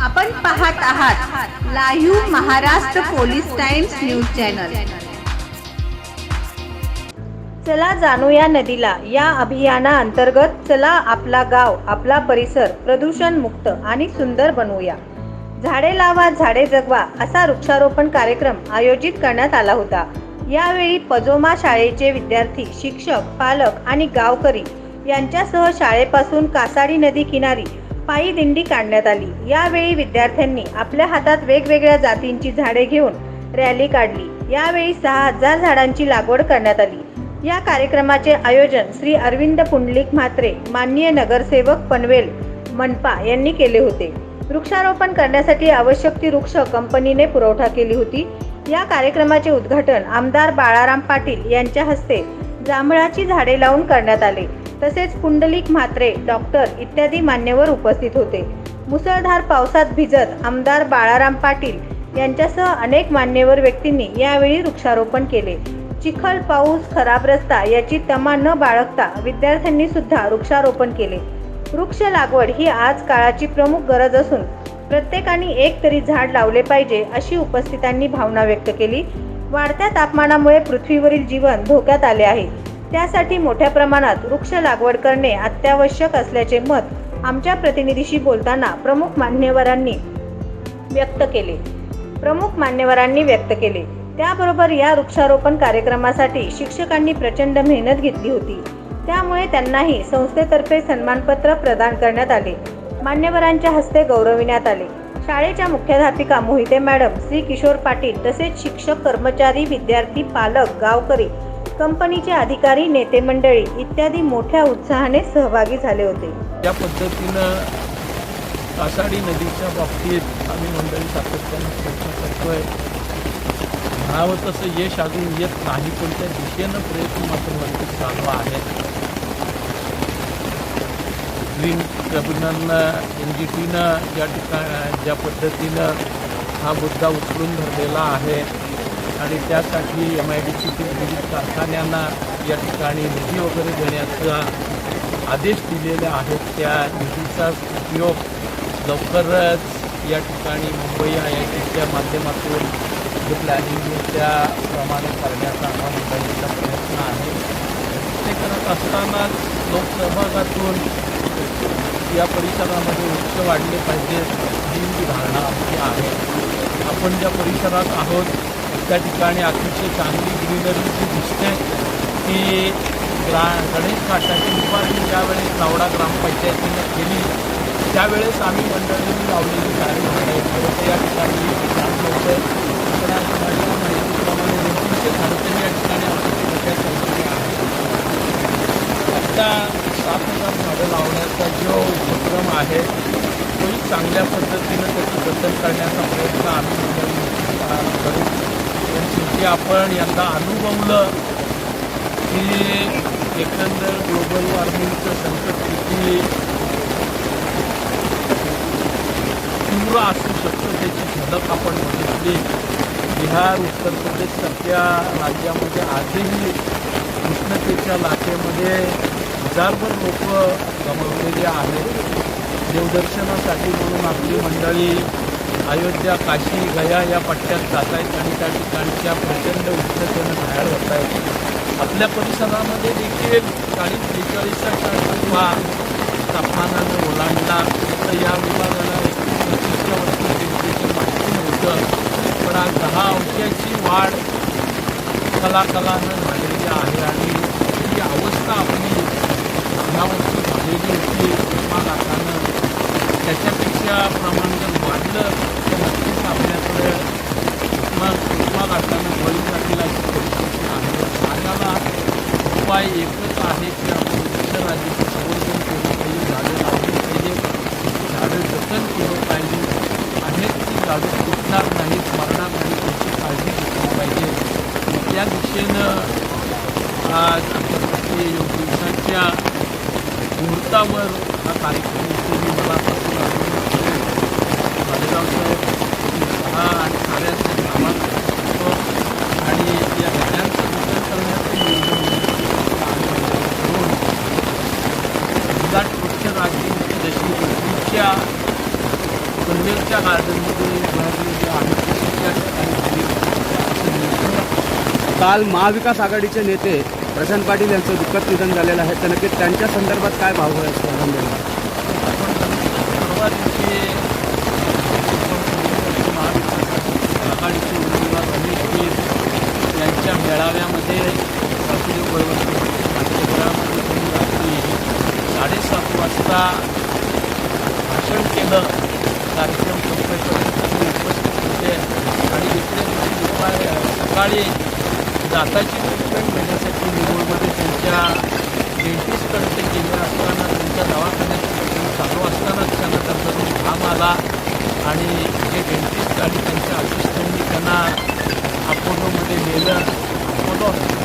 आपण पाहत आहात live Maharashtra police times news channel. चला जाणूया नदीला. या अभियाना अंतर्गत चला आपला गाव आपला परिसर प्रदूषण मुक्त आणि सुंदर बनवूया. झाडे लावा झाडे जगवा असा वृक्षारोपण कार्यक्रम आयोजित करण्यात आला होता. यावेळी पजोमा शाळेचे विद्यार्थी शिक्षक पालक आणि गावकरी यांच्यासह शाळेपासून कासाडी नदी किनारी पायी दिंडी काढण्यात आली. यावेळी विद्यार्थ्यांनी आपल्या हातात वेगवेगळ्या जातींची झाडे घेऊन रॅली काढली. यावेळी सहा हजार झाडांची लागवड करण्यात आली. या कार्यक्रमाचे आयोजन श्री अरविंद पुंडलिक म्हात्रे माननीय नगरसेवक पनवेल मनपा यांनी केले होते. वृक्षारोपण करण्यासाठी आवश्यक ती वृक्ष कंपनीने पुरवठा केली होती. या कार्यक्रमाचे उद्घाटन आमदार बाळाराम पाटील यांच्या हस्ते जांभळाची झाडे लावून करण्यात आले. तसेच पुंडलिक म्हात्रे डॉक्टर इत्यादी मान्यवर उपस्थित होते. मुसळधार पावसात भिजत आमदार बाळाराम पाटील यांच्यासह अनेक मान्यवर व्यक्तींनी यावेळी वृक्षारोपण केले. चिखल पाऊस खराब रस्ता याची तमा न बाळगता विद्यार्थ्यांनी सुद्धा वृक्षारोपण केले. वृक्ष लागवड ही आज काळाची प्रमुख गरज असून प्रत्येकाने एक तरी झाड लावले पाहिजे अशी उपस्थितांनी भावना व्यक्त केली. वाढत्या तापमानामुळे पृथ्वीवरील जीवन धोक्यात आले आहे. त्यासाठी मोठ्या प्रमाणात वृक्ष लागवड करणे अत्यावश्यक असल्याचे मत आमच्या प्रतिनिधीशी बोलताना प्रमुख मान्यवरांनी व्यक्त केले. प्रमुख मान्यवरांनी व्यक्त केले. त्याबरोबर या वृक्षारोपण कार्यक्रमासाठी शिक्षकांनी प्रचंड मेहनत घेतली होती. त्यामुळे त्यांनाही संस्थेतर्फे सन्मानपत्र प्रदान करण्यात आले. मान्यवरांच्या हस्ते गौरविण्यात आले. शाळेच्या मुख्याध्यापिका मोहिते मॅडम श्री किशोर पाटील तसेच शिक्षक कर्मचारी विद्यार्थी पालक गावकरी कंपनीचे अधिकारी नेते मंडळी इत्यादी मोठ्या उत्साहाने सहभागी झाले होते. या पद्धतीनं कासाडी नदीच्या बाबतीत आम्ही मंडळी सातत्यानं प्रयत्न करतोय. म्हणावं तसं यश अजून येत नाही पण त्या दिशेनं प्रयत्न मात्र नक्कीच चालू आहे ग्रीन ट्रिब्युनलनं एन जी टीनं ज्या ठिकाण ज्या पद्धतीनं हा मुद्दा उचलून धरलेला आहे आणि त्यासाठी एम आय डी सीतील विविध कारखान्यांना या ठिकाणी निधी वगैरे देण्याचा आदेश दिलेले आहेत. त्या निधीचा उपयोग लवकरच या ठिकाणी मुंबई आय आय टीच्या माध्यमातून जे प्लॅनिंग त्याप्रमाणे करण्याचा हा मुंबईचा प्रयत्न आहे. ते करत असतानाच लोकसहभागातून या परिसरामध्ये वृक्ष वाढले पाहिजेत ही धारणा आमची आहे. आपण ज्या परिसरात आहोत त्या ठिकाणी अतिशय चांगली ग्रीनरी जी दिसते ती ग्रा गणेश घाटाची उभारणी ज्यावेळेस नावडा ग्रामपंचायतीनं केली त्यावेळेस आम्ही मंडळींनी लावलेली झाडे झाडे खरं या ठिकाणी छान होतं माहितीप्रमाणे दोन तीनशे या ठिकाणी आमच्या मोठ्या संख्येने आहेत. आत्ता सात हजार झाडं लावण्याचा जो उपक्रम आहे तोही चांगल्या पद्धतीनं त्याचं जतन करण्याचा प्रयत्न आम्ही करू. पण शेवटी आपण यंदा अनुभवलं की एकंदर ग्लोबल वॉर्मिंगचं संकट किती तीव्र असू शकतं त्याची झलक आपण बघितली. बिहार उत्तर प्रदेश सारख्या राज्यामध्ये आजही उष्णतेच्या लाटेमध्ये हजारभर लोक गमावलेली आहेत. देवदर्शनासाठी म्हणून आपली मंडळी अयोध्या काशी गया या पट्ट्यात जात आहेत आणि त्या ठिकाणच्या प्रचंड उष्णतेनं बाहेर होत आहेत आपल्या परिसरामध्ये देखील चाळीस बेचाळीसच्या किंवा तापमानानं ओलांडला तर या विभागाला एकवीस पंचवीसच्या टेम्परेचर माहिती नव्हतं पण आज दहा अंशाची वाढ कलाकलानं झालेली आहे आणि ही अवस्था आपली यावर्षी झालेली होती. उष्माघातानं त्याच्यापेक्षा प्रमाण जर वाढलं तर नक्कीच आपल्याकडे उष्मा उष्माघातानं बळी जातील अशी आहे माझ्याला उपाय एकच आहे की आपण वृक्षराजीचं संवर्धन केलं पाहिजे झाडं लावली पाहिजे. झाडं जतन केलं पाहिजे. आहेत ती झाडं तुटणार नाहीत मरणार नाहीत त्याची काळजी घेतली पाहिजे. त्या दिशेनं आज आंतरराष्ट्रीय योग दिवसाच्या मुहूर्तावर हा कार्यक्रम मला करेन मालेगाव हा आणि साऱ्यांच्या कामात असतो आणि या गाड्यांचं वितरण करण्याचं नियोजन करून विराट वृक्ष राज्य जशी पृथ्वीच्या पनवेल गार्डनमध्ये उभारलेली आहे काल महाविकास आघाडीचे नेते प्रशांत पाटील यांचं दुःखद निधन झालेलं आहे. तर नक्कीच त्यांच्या संदर्भात काय भाव आहे मेळाव्यामध्ये रात्री मेळाव्यामध्ये साडेसात वाजता भाषण केलं. कार्यक्रम संपेपर्यंत उपस्थित होते. आणि दुसऱ्या दुपारी सकाळी दाताची ट्रीटमेंट घेण्यासाठी निवडमध्ये त्यांच्या डेंटिस्टकडे ते गेले असताना त्यांच्या दवाखान्यात ट्रीटमेंट चालू असतानाच त्यांना त्यांचा तो घाम आला. आणि जे डेंटिस्ट आणि त्यांच्या असिस्टंटनी त्यांना अपोलोमध्ये नेलं. тоже.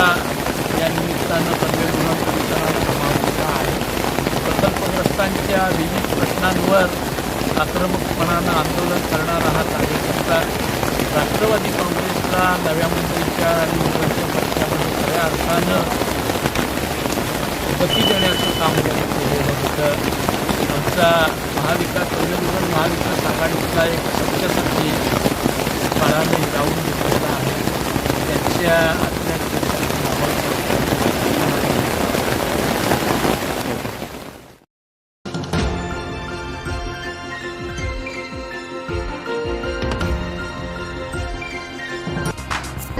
कार्यकर्ता या निमित्तानं पनवेल विमान परिसरात समाविष्ट आहे. प्रकल्पग्रस्तांच्या विविध प्रश्नांवर आक्रमकपणानं आंदोलन करणारा हा कार्यकर्ता राष्ट्रवादी काँग्रेसला नव्या मुंबईच्या आणि मुंबईच्या पक्षामध्ये खऱ्या अर्थानं गती देण्याचं काम त्यांनी केलेलं होतं आमचा महाविकास प्रजोजन महाविकास आघाडीचा एक सत्यसाठी काळाने जाऊन घेतलेला आहे. त्यांच्या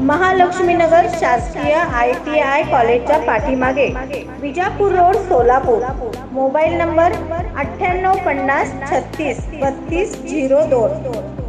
महालक्ष्मीनगर शासकीय आय टी आय कॉलेजच्या पाठीमागे Vijapur road Solapur. Mobile number अठ्ठ्याण्णव पन्नास छत्तीस बत्तीस झिरो दोन.